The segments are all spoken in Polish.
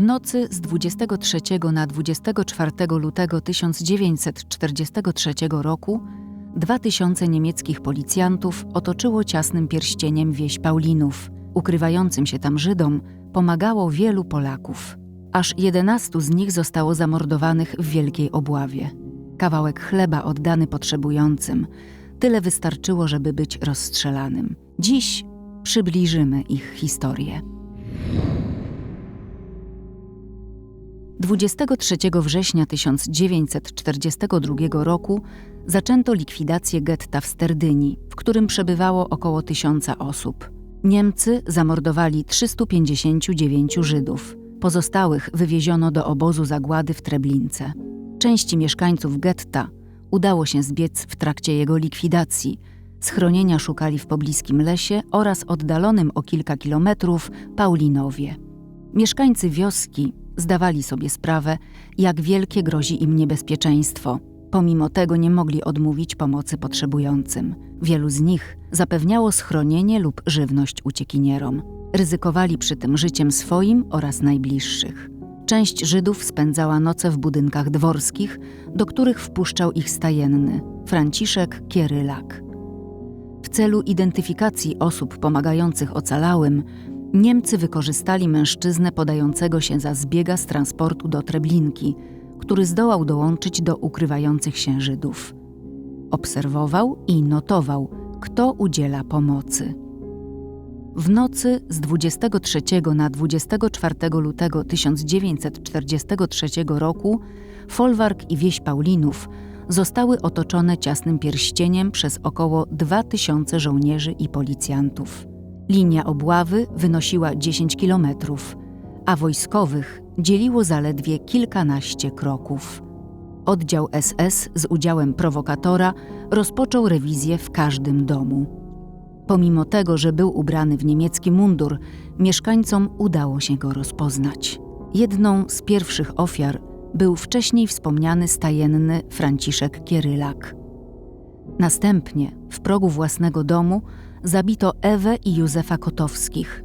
W nocy z 23 na 24 lutego 1943 roku 2000 niemieckich policjantów otoczyło ciasnym pierścieniem wieś Paulinów. Ukrywającym się tam Żydom pomagało wielu Polaków. Aż 11 z nich zostało zamordowanych w wielkiej obławie. Kawałek chleba oddany potrzebującym. Tyle wystarczyło, żeby być rozstrzelanym. Dziś przybliżymy ich historię. 23 września 1942 roku zaczęto likwidację getta w Sterdyni, w którym przebywało około tysiąca osób. Niemcy zamordowali 359 Żydów. Pozostałych wywieziono do obozu zagłady w Treblince. Części mieszkańców getta udało się zbiec w trakcie jego likwidacji. Schronienia szukali w pobliskim lesie oraz oddalonym o kilka kilometrów Paulinowie. Mieszkańcy wioski zdawali sobie sprawę, jak wielkie grozi im niebezpieczeństwo. Pomimo tego nie mogli odmówić pomocy potrzebującym. Wielu z nich zapewniało schronienie lub żywność uciekinierom. Ryzykowali przy tym życiem swoim oraz najbliższych. Część Żydów spędzała noce w budynkach dworskich, do których wpuszczał ich stajenny Franciszek Kierylak. W celu identyfikacji osób pomagających ocalałym, Niemcy wykorzystali mężczyznę podającego się za zbiega z transportu do Treblinki, który zdołał dołączyć do ukrywających się Żydów. Obserwował i notował, kto udziela pomocy. W nocy z 23 na 24 lutego 1943 roku folwark i wieś Paulinów zostały otoczone ciasnym pierścieniem przez około 2000 żołnierzy i policjantów. Linia obławy wynosiła 10 kilometrów, a wojskowych dzieliło zaledwie kilkanaście kroków. Oddział SS z udziałem prowokatora rozpoczął rewizję w każdym domu. Pomimo tego, że był ubrany w niemiecki mundur, mieszkańcom udało się go rozpoznać. Jedną z pierwszych ofiar był wcześniej wspomniany stajenny Franciszek Kierylak. Następnie w progu własnego domu zabito Ewę i Józefa Kotowskich.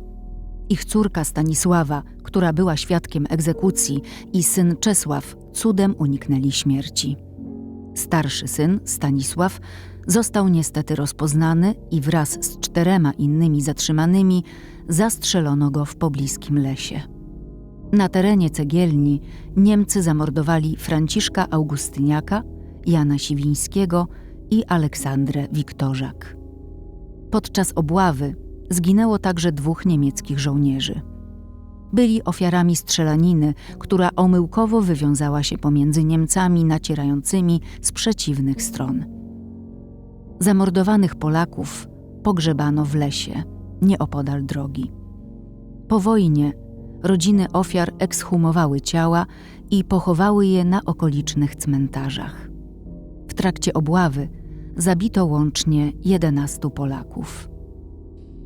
Ich córka Stanisława, która była świadkiem egzekucji, i syn Czesław cudem uniknęli śmierci. Starszy syn, Stanisław, został niestety rozpoznany i wraz z czterema innymi zatrzymanymi zastrzelono go w pobliskim lesie. Na terenie cegielni Niemcy zamordowali Franciszka Augustyniaka, Jana Siwińskiego i Aleksandrę Wiktorzak. Podczas obławy zginęło także dwóch niemieckich żołnierzy. Byli ofiarami strzelaniny, która omyłkowo wywiązała się pomiędzy Niemcami nacierającymi z przeciwnych stron. Zamordowanych Polaków pogrzebano w lesie, nieopodal drogi. Po wojnie rodziny ofiar ekshumowały ciała i pochowały je na okolicznych cmentarzach. W trakcie obławy zabito łącznie 11 Polaków.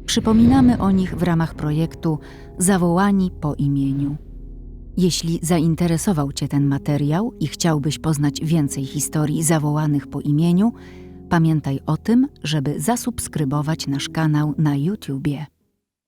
Przypominamy o nich w ramach projektu Zawołani po imieniu. Jeśli zainteresował Cię ten materiał i chciałbyś poznać więcej historii zawołanych po imieniu, pamiętaj o tym, żeby zasubskrybować nasz kanał na YouTubie.